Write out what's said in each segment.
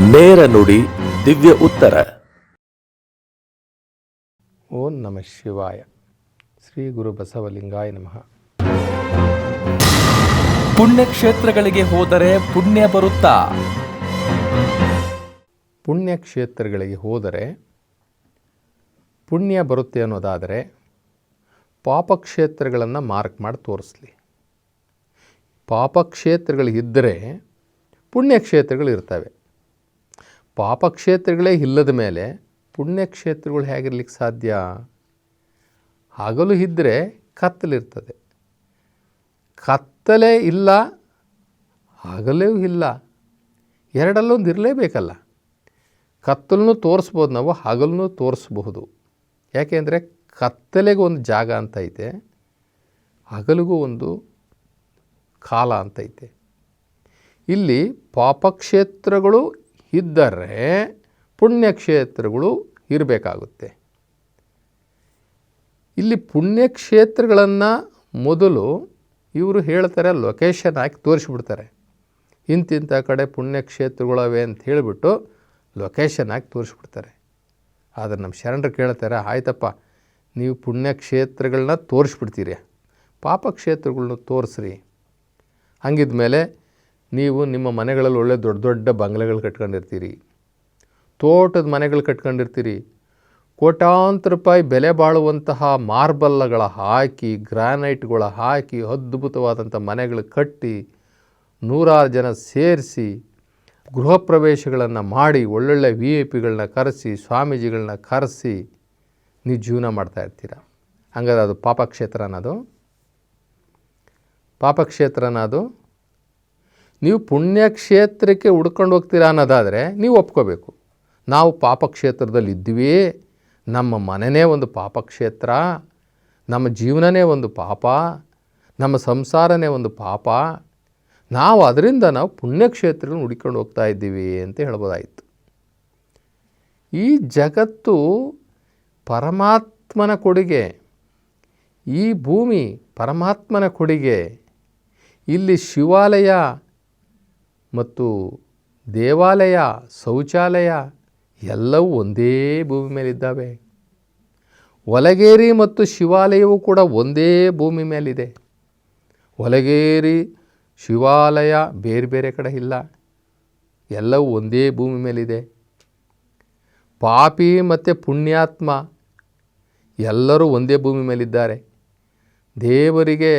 ನೇರ ನುಡಿ ದಿವ್ಯ ಉತ್ತರ. ಓಂ ನಮ ಶಿವಾಯ. ಶ್ರೀ ಗುರು ಬಸವಲಿಂಗಾಯ ನಮಃ. ಪುಣ್ಯಕ್ಷೇತ್ರಗಳಿಗೆ ಹೋದರೆ ಪುಣ್ಯ ಬರುತ್ತಾ? ಪುಣ್ಯಕ್ಷೇತ್ರಗಳಿಗೆ ಹೋದರೆ ಪುಣ್ಯ ಬರುತ್ತೆ ಅನ್ನೋದಾದರೆ ಪಾಪಕ್ಷೇತ್ರಗಳನ್ನು ಮಾರ್ಕ್ ಮಾಡಿ ತೋರಿಸ್ಲಿ. ಪಾಪಕ್ಷೇತ್ರಗಳಿದ್ದರೆ ಪುಣ್ಯಕ್ಷೇತ್ರಗಳು ಇರ್ತವೆ. ಪಾಪಕ್ಷೇತ್ರಗಳೇ ಇಲ್ಲದ ಮೇಲೆ ಪುಣ್ಯಕ್ಷೇತ್ರಗಳು ಹೇಗಿರ್ಲಿಕ್ಕೆ ಸಾಧ್ಯ? ಹಗಲು ಇದ್ದರೆ ಕತ್ತಲಿರ್ತದೆ. ಕತ್ತಲೇ ಇಲ್ಲ, ಹಗಲೂ ಇಲ್ಲ. ಎರಡಲ್ಲೊಂದು ಇರಲೇಬೇಕಲ್ಲ. ಕತ್ತಲನ್ನು ತೋರಿಸ್ಬೋದು ನಾವು, ಹಗಲನ್ನು ತೋರಿಸ್ಬಹುದು. ಯಾಕೆಂದರೆ ಕತ್ತಲೆಗೂ ಒಂದು ಜಾಗ ಅಂತ ಐತೆ, ಹಗಲಿಗೂ ಒಂದು ಕಾಲ ಅಂತ ಐತೆ. ಇಲ್ಲಿ ಪಾಪಕ್ಷೇತ್ರಗಳು ಇದ್ದರೆ ಪುಣ್ಯಕ್ಷೇತ್ರಗಳು ಇರಬೇಕಾಗುತ್ತೆ. ಇಲ್ಲಿ ಪುಣ್ಯಕ್ಷೇತ್ರಗಳನ್ನು ಮೊದಲು ಇವರು ಹೇಳ್ತಾರೆ ಲೊಕೇಶನ್ ಹಾಕಿ ತೋರಿಸ್ಬಿಡ್ತಾರೆ. ಇಂತಿಂಥ ಕಡೆ ಪುಣ್ಯಕ್ಷೇತ್ರಗಳವೆ ಅಂತ ಹೇಳಿಬಿಟ್ಟು ಲೊಕೇಶನ್ ಹಾಕಿ ತೋರಿಸ್ಬಿಡ್ತಾರೆ. ಆದರೆ ನಮ್ಮ ಶರಣರು ಕೇಳ್ತಾರೆ, ಆಯ್ತಪ್ಪ, ನೀವು ಪುಣ್ಯಕ್ಷೇತ್ರಗಳನ್ನ ತೋರಿಸ್ಬಿಡ್ತೀರಿ. ಪಾಪಕ್ಷೇತ್ರಗಳನ್ನ ತೋರಿಸ್ರಿ. ಹಂಗಿದ್ಮೇಲೆ ನೀವು ನಿಮ್ಮ ಮನೆಗಳಲ್ಲಿ ಒಳ್ಳೆ ದೊಡ್ಡ ದೊಡ್ಡ ಬಂಗ್ಲೆಗಳು ಕಟ್ಕೊಂಡಿರ್ತೀರಿ. ತೋಟದ ಮನೆಗಳು ಕಟ್ಕೊಂಡಿರ್ತೀರಿ. ಕೋಟಾಂತರ ರೂಪಾಯಿ ಬೆಲೆ ಬಾಳುವಂತಹ ಮಾರ್ಬಲ್ಗಳ ಹಾಕಿ, ಗ್ರಾನೈಟ್ಗಳ ಹಾಕಿ, ಅದ್ಭುತವಾದಂಥ ಮನೆಗಳು ಕಟ್ಟಿ, ನೂರಾರು ಜನ ಸೇರಿಸಿ, ಗೃಹ ಪ್ರವೇಶಗಳನ್ನು ಮಾಡಿ, ಒಳ್ಳೊಳ್ಳೆ ವಿ ಐ ಪಿಗಳನ್ನ ಕರೆಸಿ, ಸ್ವಾಮೀಜಿಗಳನ್ನ ಕರೆಸಿ ನೀವು ಜೀವನ ಮಾಡ್ತಾಯಿರ್ತೀರ ಹಂಗಾದ್ರೆ ಅದು ಪಾಪಕ್ಷೇತ್ರ ಅನ್ನೋದು? ಪಾಪಕ್ಷೇತ್ರನ ಅದು ನೀವು ಪುಣ್ಯಕ್ಷೇತ್ರಕ್ಕೆ ಹುಡ್ಕೊಂಡು ಹೋಗ್ತೀರಾ ಅನ್ನೋದಾದರೆ ನೀವು ಒಪ್ಕೋಬೇಕು. ನಾವು ಪಾಪಕ್ಷೇತ್ರದಲ್ಲಿ ಇದ್ವಿ ನಮ್ಮ ಮನೆಯೇ ಒಂದು ಪಾಪಕ್ಷೇತ್ರ. ನಮ್ಮ ಜೀವನನೇ ಒಂದು ಪಾಪ. ನಮ್ಮ ಸಂಸಾರನೇ ಒಂದು ಪಾಪ. ನಾವು ಅದರಿಂದ ನಾವು ಪುಣ್ಯಕ್ಷೇತ್ರಗಳನ್ನ ಹುಡ್ಕೊಂಡು ಹೋಗ್ತಾ ಇದ್ದೀವಿ ಅಂತ ಹೇಳ್ಬೋದಾಯಿತು. ಈ ಜಗತ್ತು ಪರಮಾತ್ಮನ ಕೊಡುಗೆ. ಈ ಭೂಮಿ ಪರಮಾತ್ಮನ ಕೊಡುಗೆ. ಇಲ್ಲಿ ಶಿವಾಲಯ ಮತ್ತು ದೇವಾಲಯ, ಶೌಚಾಲಯ ಎಲ್ಲವೂ ಒಂದೇ ಭೂಮಿ ಮೇಲಿದ್ದಾವೆ. ಒಲಗೇರಿ ಮತ್ತು ಶಿವಾಲಯವೂ ಕೂಡ ಒಂದೇ ಭೂಮಿ ಮೇಲಿದೆ. ಒಲಗೇರಿ ಶಿವಾಲಯ ಬೇರೆ ಬೇರೆ ಕಡೆ ಇಲ್ಲ. ಎಲ್ಲವೂ ಒಂದೇ ಭೂಮಿ ಮೇಲಿದೆ. ಪಾಪಿ ಮತ್ತು ಪುಣ್ಯಾತ್ಮ ಎಲ್ಲರೂ ಒಂದೇ ಭೂಮಿ ಮೇಲಿದ್ದಾರೆ. ದೇವರಿಗೆ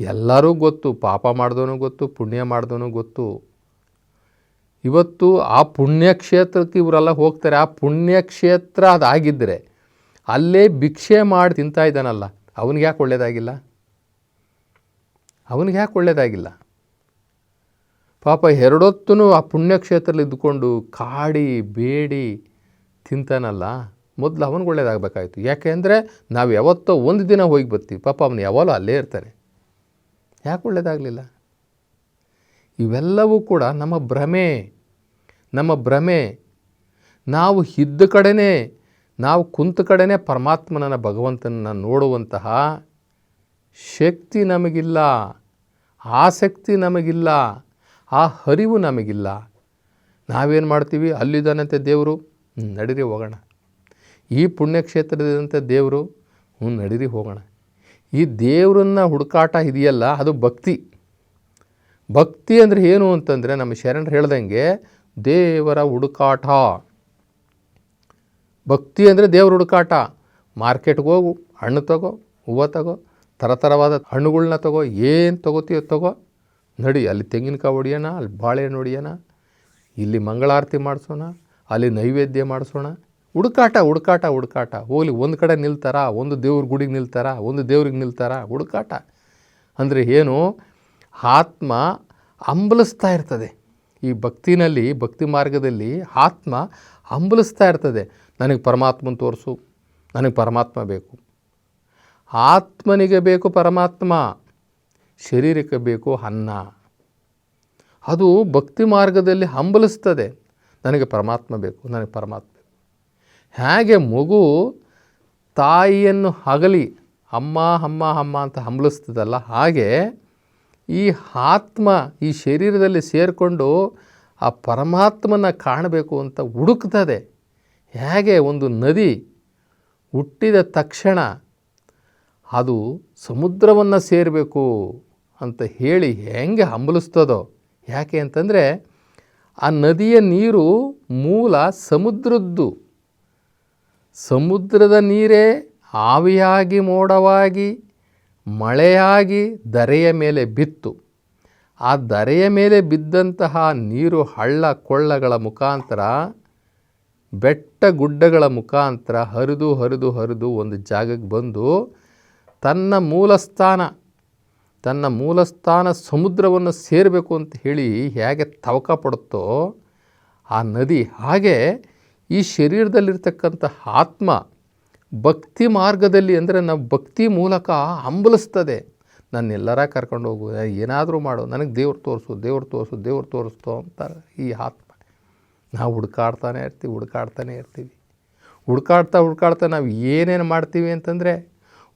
ಎಲ್ಲರೂ ಗೊತ್ತು, ಪಾಪ ಮಾಡಿದವನು ಗೊತ್ತು, ಪುಣ್ಯ ಮಾಡಿದವನು ಗೊತ್ತು. ಇವತ್ತು ಆ ಪುಣ್ಯಕ್ಷೇತ್ರಕ್ಕೆ ಇವರೆಲ್ಲ ಹೋಗ್ತಾರೆ. ಆ ಪುಣ್ಯಕ್ಷೇತ್ರ ಅದಾಗಿದ್ದರೆ ಅಲ್ಲೇ ಭಿಕ್ಷೆ ಮಾಡಿ ತಿಂತಾ ಇದ್ದಾನಲ್ಲ, ಅವನಿಗೆ ಯಾಕೆ ಒಳ್ಳೆಯದಾಗಿಲ್ಲ ಅವನಿಗೆ ಯಾಕೆ ಒಳ್ಳೆಯದಾಗಿಲ್ಲ ಪಾಪ ಎರಡೊತ್ತೂ ಆ ಪುಣ್ಯಕ್ಷೇತ್ರದಲ್ಲಿ ಇದ್ದುಕೊಂಡು ಕಾಡಿ, ಬೇಡಿ ತಿಂತಾನಲ್ಲ, ಮೊದಲು ಅವನಿಗೆ ಒಳ್ಳೇದಾಗಬೇಕಾಯ್ತು. ಯಾಕೆಂದರೆ ನಾವು ಯಾವತ್ತೋ ಒಂದು ದಿನ ಹೋಗಿ ಬರ್ತೀವಿ. ಪಾಪ ಅವನು ಯಾವಾಗಲೂ ಅಲ್ಲೇ ಇರ್ತಾನೆ. ಯಾಕೆ ಒಳ್ಳೆಯದಾಗಲಿಲ್ಲ ಇವೆಲ್ಲವೂ ಕೂಡ ನಮ್ಮ ಭ್ರಮೆ ನಮ್ಮ ಭ್ರಮೆ. ನಾವು ಇದ್ದ ಕಡೆನೇ, ನಾವು ಕುಂತ ಕಡೆನೇ ಪರಮಾತ್ಮನನ್ನು, ಭಗವಂತನನ್ನ ನೋಡುವಂತಹ ಶಕ್ತಿ ನಮಗಿಲ್ಲ. ಆಸಕ್ತಿ ನಮಗಿಲ್ಲ. ಆ ಹರಿವು ನಮಗಿಲ್ಲ. ನಾವೇನು ಮಾಡ್ತೀವಿ? ಅಲ್ಲಿದ್ದಾನಂತೆ ದೇವರು ನಡೀರಿ ಹೋಗೋಣ. ಈ ಪುಣ್ಯಕ್ಷೇತ್ರದಂತೆ ದೇವರು ಹ್ಞೂ ನಡೀರಿ ಹೋಗೋಣ. ಈ ದೇವರನ್ನ ಹುಡುಕಾಟ ಇದೆಯಲ್ಲ, ಅದು ಭಕ್ತಿ. ಭಕ್ತಿ ಅಂದರೆ ಏನು ಅಂತಂದರೆ, ನಮ್ಮ ಶರಣರು ಹೇಳ್ದಂಗೆ ದೇವರ ಹುಡುಕಾಟ. ಭಕ್ತಿ ಅಂದರೆ ದೇವ್ರ ಹುಡುಕಾಟ. ಮಾರ್ಕೆಟ್ಗೆ ಹೋಗು, ಹಣ್ಣು ತಗೋ, ಹೂವು ತಗೋ ಥರ ಥರವಾದ ಹಣ್ಣುಗಳನ್ನ ತಗೋ, ಏನು ತಗೋತೀಯೋ ತಗೋ. ನಡಿ, ಅಲ್ಲಿ ತೆಂಗಿನಕಾಯಿ ಹೊಡಿಯೋಣ ಅಲ್ಲಿ ಬಾಳೆಹಣ್ಣು ಹೊಡಿಯೋಣ ಇಲ್ಲಿ ಮಂಗಳಾರತಿ ಮಾಡಿಸೋಣ, ಅಲ್ಲಿ ನೈವೇದ್ಯ ಮಾಡಿಸೋಣ ಹುಡುಕಾಟ ಹುಡುಕಾಟ ಹುಡುಕಾಟ. ಹೋಗ್ಲಿ, ಒಂದು ಕಡೆ ನಿಲ್ತಾರ, ಒಂದು ದೇವ್ರ ಗುಡಿಗೆ ನಿಲ್ತಾರ, ಒಂದು ದೇವ್ರಿಗೆ ನಿಲ್ತಾರ, ಹುಡುಕಾಟ. ಅಂದರೆ ಏನು? ಆತ್ಮ ಹಂಬಲಿಸ್ತಾ ಇರ್ತದೆ. ಈ ಭಕ್ತಿನಲ್ಲಿ, ಭಕ್ತಿ ಮಾರ್ಗದಲ್ಲಿ ಆತ್ಮ ಹಂಬಲಿಸ್ತಾ ಇರ್ತದೆ. ನನಗೆ ಪರಮಾತ್ಮನ ತೋರಿಸು, ನನಗೆ ಪರಮಾತ್ಮ ಬೇಕು. ಆತ್ಮನಿಗೆ ಬೇಕು ಪರಮಾತ್ಮ, ಶರೀರಕ್ಕೆ ಬೇಕು ಅನ್ನ. ಅದು ಭಕ್ತಿ ಮಾರ್ಗದಲ್ಲಿ ಹಂಬಲಿಸ್ತದೆ. ನನಗೆ ಪರಮಾತ್ಮ ಬೇಕು, ನನಗೆ ಪರಮಾತ್ಮ ಹೇಗೆ ಮಗು ತಾಯಿಯನ್ನು ಹಗಲಿ, ಅಮ್ಮ ಅಮ್ಮ ಅಮ್ಮ ಅಂತ ಹಂಬಲಿಸ್ತದಲ್ಲ ಹಾಗೆ ಈ ಆತ್ಮ ಈ ಶರೀರದಲ್ಲಿ ಸೇರಿಕೊಂಡು ಆ ಪರಮಾತ್ಮನ ಕಾಣಬೇಕು ಅಂತ ಹುಡುಕ್ತದೆ. ಹೇಗೆ ಒಂದು ನದಿ ಹುಟ್ಟಿದ ತಕ್ಷಣ ಅದು ಸಮುದ್ರವನ್ನು ಸೇರಬೇಕು ಅಂತ ಹೇಳಿ ಹೆಂಗೆ ಹಂಬಲಿಸ್ತದೋ, ಯಾಕೆ ಅಂತಂದರೆ ಆ ನದಿಯ ನೀರು ಮೂಲ ಸಮುದ್ರದ್ದು. ಸಮುದ್ರದ ನೀರೇ ಆವಿಯಾಗಿ ಮೋಡವಾಗಿ, ಮಳೆಯಾಗಿ ದರೆಯ ಮೇಲೆ ಬಿತ್ತು. ಆ ದರೆಯ ಮೇಲೆ ಬಿದ್ದಂತಹ ನೀರು ಹಳ್ಳ ಕೊಳ್ಳಗಳ ಮುಖಾಂತರ, ಬೆಟ್ಟ ಗುಡ್ಡಗಳ ಮುಖಾಂತರ ಹರಿದು ಹರಿದು ಹರಿದು ಒಂದು ಜಾಗಕ್ಕೆ ಬಂದು ತನ್ನ ಮೂಲಸ್ಥಾನ ತನ್ನ ಮೂಲಸ್ಥಾನ ಸಮುದ್ರವನ್ನು ಸೇರಬೇಕು ಅಂತ ಹೇಳಿ ಹೇಗೆ ತವಕ ಪಡುತ್ತೋ ಆ ನದಿ ಹಾಗೆ ಈ ಶರೀರದಲ್ಲಿರ್ತಕ್ಕಂಥ ಆತ್ಮ ಭಕ್ತಿ ಮಾರ್ಗದಲ್ಲಿ ಅಂದರೆ ನಾವು ಭಕ್ತಿ ಮೂಲಕ ಹಂಬಲಿಸ್ತದೆ. ನನ್ನೆಲ್ಲರ ಕರ್ಕೊಂಡು ಹೋಗು, ಏನಾದರೂ ಮಾಡು, ನನಗೆ ದೇವ್ರು ತೋರಿಸು ದೇವ್ರು ತೋರಿಸು, ದೇವ್ರು ತೋರಿಸ್ತು ಅಂತಾರೆ ಈ ಆತ್ಮ. ನಾವು ಹುಡ್ಕಾಡ್ತಾನೆ ಇರ್ತೀವಿ ಹುಡ್ಕಾಡ್ತಾನೆ ಇರ್ತೀವಿ. ಹುಡ್ಕಾಡ್ತಾ ಹುಡ್ಕಾಡ್ತಾ ನಾವು ಏನೇನು ಮಾಡ್ತೀವಿ ಅಂತಂದರೆ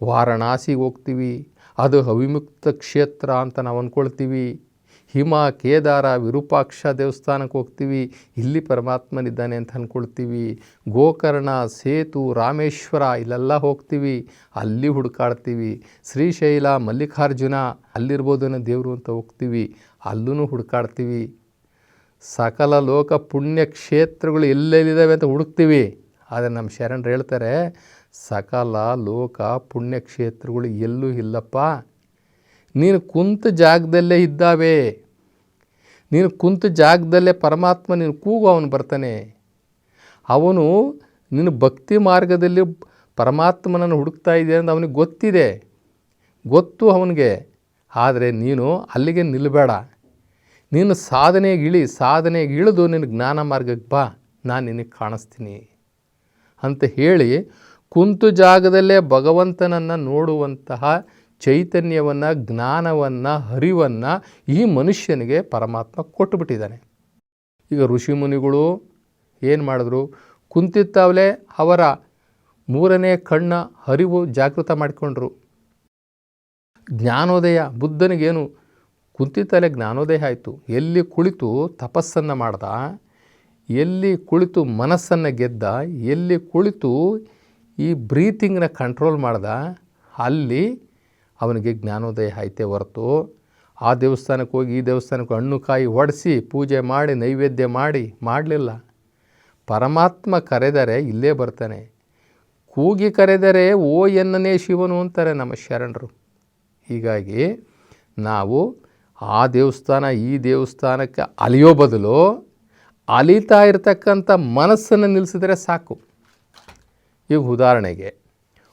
ವಾರಣಾಸಿಗೆ ಹೋಗ್ತೀವಿ. ಅದು ಅವಿಮುಕ್ತ ಕ್ಷೇತ್ರ ಅಂತ ನಾವು ಅಂದ್ಕೊಳ್ತೀವಿ ಹಿಮ, ಕೇದಾರ, ವಿರೂಪಾಕ್ಷ ದೇವಸ್ಥಾನಕ್ಕೆ ಹೋಗ್ತೀವಿ. ಇಲ್ಲಿ ಪರಮಾತ್ಮನಿದ್ದಾನೆ ಅಂತ ಅಂದ್ಕೊಳ್ತೀವಿ. ಗೋಕರ್ಣ, ಸೇತು, ರಾಮೇಶ್ವರ ಇಲ್ಲೆಲ್ಲ ಹೋಗ್ತೀವಿ. ಅಲ್ಲಿ ಹುಡುಕಾಡ್ತೀವಿ. ಶ್ರೀಶೈಲ, ಮಲ್ಲಿಕಾರ್ಜುನ ಅಲ್ಲಿರ್ಬೋದೇನೋ ದೇವರು ಅಂತ ಹೋಗ್ತೀವಿ. ಅಲ್ಲೂ ಹುಡುಕಾಡ್ತೀವಿ. ಸಕಲ ಲೋಕ ಪುಣ್ಯ ಕ್ಷೇತ್ರಗಳು ಎಲ್ಲೆಲ್ಲಿದ್ದಾವೆ ಅಂತ ಹುಡುಕ್ತೀವಿ. ಆದರೆ ನಮ್ಮ ಶರಣರು ಹೇಳ್ತಾರೆ, ಸಕಲ ಲೋಕ ಪುಣ್ಯಕ್ಷೇತ್ರಗಳು ಎಲ್ಲೂ ಇಲ್ಲಪ್ಪ. ನೀನು ಕುಂತ ಜಾಗದಲ್ಲೇ ಇದ್ದಾವೆ. ನೀನು ಕುಂತ ಜಾಗದಲ್ಲೇ ಪರಮಾತ್ಮ ನೀನು ಕೂಗು, ಅವನು ಬರ್ತಾನೆ. ಅವನು ನಿನ್ನ ಭಕ್ತಿ ಮಾರ್ಗದಲ್ಲಿ ಪರಮಾತ್ಮನನ್ನು ಹುಡುಕ್ತಾ ಇದೆ ಅಂತ ಅವನಿಗೆ ಗೊತ್ತಿದೆ. ಗೊತ್ತು ಅವನಿಗೆ. ಆದರೆ ನೀನು ಅಲ್ಲಿಗೆ ನಿಲ್ಲಬೇಡ ನೀನು ಸಾಧನೆಗೆ ಇಳಿ, ಸಾಧನೆಗೆ ಇಳಿದು ನಿನ್ನ ಜ್ಞಾನ ಮಾರ್ಗಕ್ಕೆ ಬಾ, ನಾನು ನಿನಗೆ ಕಾಣಿಸ್ತೀನಿ ಅಂತ ಹೇಳಿ ಕುಂತು ಜಾಗದಲ್ಲೇ ಭಗವಂತನನ್ನು ನೋಡುವಂತಹ ಚೈತನ್ಯವನ್ನು, ಜ್ಞಾನವನ್ನು, ಹರಿವನ್ನು ಈ ಮನುಷ್ಯನಿಗೆ ಪರಮಾತ್ಮ ಕೊಟ್ಟುಬಿಟ್ಟಿದ್ದಾನೆ. ಈಗ ಋಷಿಮುನಿಗಳು ಏನು ಮಾಡಿದ್ರು? ಕುಂತಿತ್ತಾವಲೇ ಅವರ ಮೂರನೇ ಕಣ್ಣ ಹರಿವು ಜಾಗೃತ ಮಾಡಿಕೊಂಡ್ರು. ಜ್ಞಾನೋದಯ, ಬುದ್ಧನಿಗೇನು? ಕುಂತಿತ್ತಲೇ ಜ್ಞಾನೋದಯ ಆಯಿತು. ಎಲ್ಲಿ ಕುಳಿತು ತಪಸ್ಸನ್ನು ಮಾಡ್ದ? ಎಲ್ಲಿ ಕುಳಿತು ಮನಸ್ಸನ್ನು ಗೆದ್ದ? ಎಲ್ಲಿ ಕುಳಿತು ಈ ಬ್ರೀತಿಂಗ್ನ ಕಂಟ್ರೋಲ್ ಮಾಡ್ದ? ಅಲ್ಲಿ ಅವನಿಗೆ ಜ್ಞಾನೋದಯ ಆಯ್ತೆ ಹೊರತು ಆ ದೇವಸ್ಥಾನಕ್ಕೆ ಹೋಗಿ ಈ ದೇವಸ್ಥಾನಕ್ಕೆ ಹಣ್ಣು ಕಾಯಿ ಒಡಿಸಿ ಪೂಜೆ ಮಾಡಿ, ನೈವೇದ್ಯ ಮಾಡಿ, ಮಾಡಲಿಲ್ಲ. ಪರಮಾತ್ಮ ಕರೆದರೆ ಇಲ್ಲೇ ಬರ್ತಾನೆ. ಕೂಗಿ ಕರೆದರೆ, ಓ ಎನ್ನನೇ ಶಿವನು ಅಂತಾರೆ ನಮ್ಮ ಶರಣರು. ಹೀಗಾಗಿ ನಾವು ಆ ದೇವಸ್ಥಾನ, ಈ ದೇವಸ್ಥಾನಕ್ಕೆ ಅಲಿಯೋ ಬದಲು ಅಲಿತಾ ಇರತಕ್ಕಂಥ ಮನಸ್ಸನ್ನು ನಿಲ್ಲಿಸಿದರೆ ಸಾಕು. ಈಗ ಉದಾಹರಣೆಗೆ,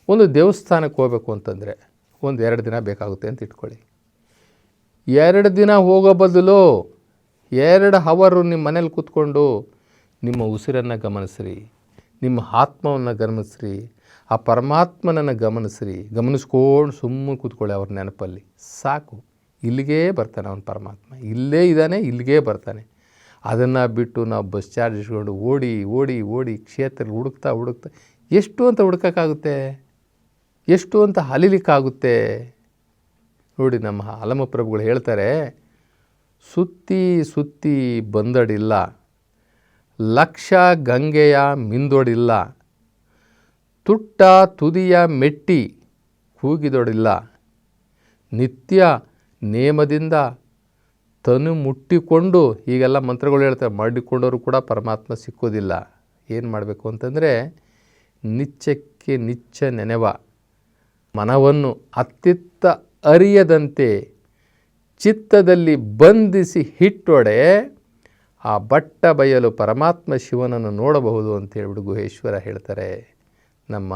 ಒಂದು ದೇವಸ್ಥಾನಕ್ಕೆ ಹೋಗಬೇಕು ಅಂತಂದರೆ ಒಂದು ಎರಡು ದಿನ ಬೇಕಾಗುತ್ತೆ ಅಂತ ಇಟ್ಕೊಳ್ಳಿ. ಎರಡು ದಿನ ಹೋಗೋ ಬದಲು ಎರಡು ಹವರು ನಿಮ್ಮ ಮನೇಲಿ ಕೂತ್ಕೊಂಡು ನಿಮ್ಮ ಉಸಿರನ್ನು ಗಮನಿಸ್ರಿ, ನಿಮ್ಮ ಆತ್ಮವನ್ನು ಗಮನಿಸ್ರಿ, ಆ ಪರಮಾತ್ಮನನ್ನು ಗಮನಿಸ್ರಿ, ಗಮನಿಸ್ಕೊಂಡು ಸುಮ್ಮನೆ ಕೂತ್ಕೊಳ್ಳಿ ಅವ್ರ ನೆನಪಲ್ಲಿ. ಸಾಕು. ಇಲ್ಲಿಗೇ ಬರ್ತಾನೆ ಅವನ ಪರಮಾತ್ಮ. ಇಲ್ಲೇ ಇದ್ದಾನೆ, ಇಲ್ಲಿಗೇ ಬರ್ತಾನೆ. ಅದನ್ನು ಬಿಟ್ಟು ನಾವು ಬಸ್ ಚಾರ್ಜ್ ಇಸ್ಕೊಂಡು ಓಡಿ ಓಡಿ ಓಡಿ ಕ್ಷೇತ್ರ ಹುಡುಕ್ತಾ ಹುಡುಕ್ತಾ ಎಷ್ಟು ಅಂತ ಹುಡ್ಕೋಕ್ಕಾಗುತ್ತೆ? ಎಷ್ಟು ಅಂತ ಅಲಿಲಿಕ್ಕಾಗುತ್ತೆ ನೋಡಿ ನಮ್ಮ ಹಲಮಪ್ರಭುಗಳು ಹೇಳ್ತಾರೆ, ಸುತ್ತಿ ಸುತ್ತಿ ಬಂದಡಿಲ್ಲ, ಲಕ್ಷ ಗಂಗೆಯ ಮಿಂದೊಡಿಲ್ಲ, ತುಟ್ಟ ತುದಿಯ ಮೆಟ್ಟಿ ಕೂಗಿದೊಡಿಲ್ಲ, ನಿತ್ಯ ನೇಮದಿಂದ ತನು ಮುಟ್ಟಿಕೊಂಡು ಈಗೆಲ್ಲ ಮಂತ್ರಗಳು ಹೇಳ್ತಾರೆ, ಮಾಡಿಕೊಂಡವರು ಕೂಡ ಪರಮಾತ್ಮ ಸಿಕ್ಕೋದಿಲ್ಲ. ಏನು ಮಾಡಬೇಕು ಅಂತಂದರೆ, ನಿಚ್ಚಕ್ಕೆ ನಿಚ್ಚ ನೆನೆವ. ಮನವನ್ನು ಅತ್ತಿತ್ತ ಅರಿಯದಂತೆ ಚಿತ್ತದಲ್ಲಿ ಬಂಧಿಸಿ ಹಿಟ್ಟೊಡೆ ಆ ಬಟ್ಟ ಬಯಲು ಪರಮಾತ್ಮ ಶಿವನನ್ನು ನೋಡಬಹುದು ಅಂತ ಗುಹೇಶ್ವರ ಹೇಳ್ತಾರೆ. ನಮ್ಮ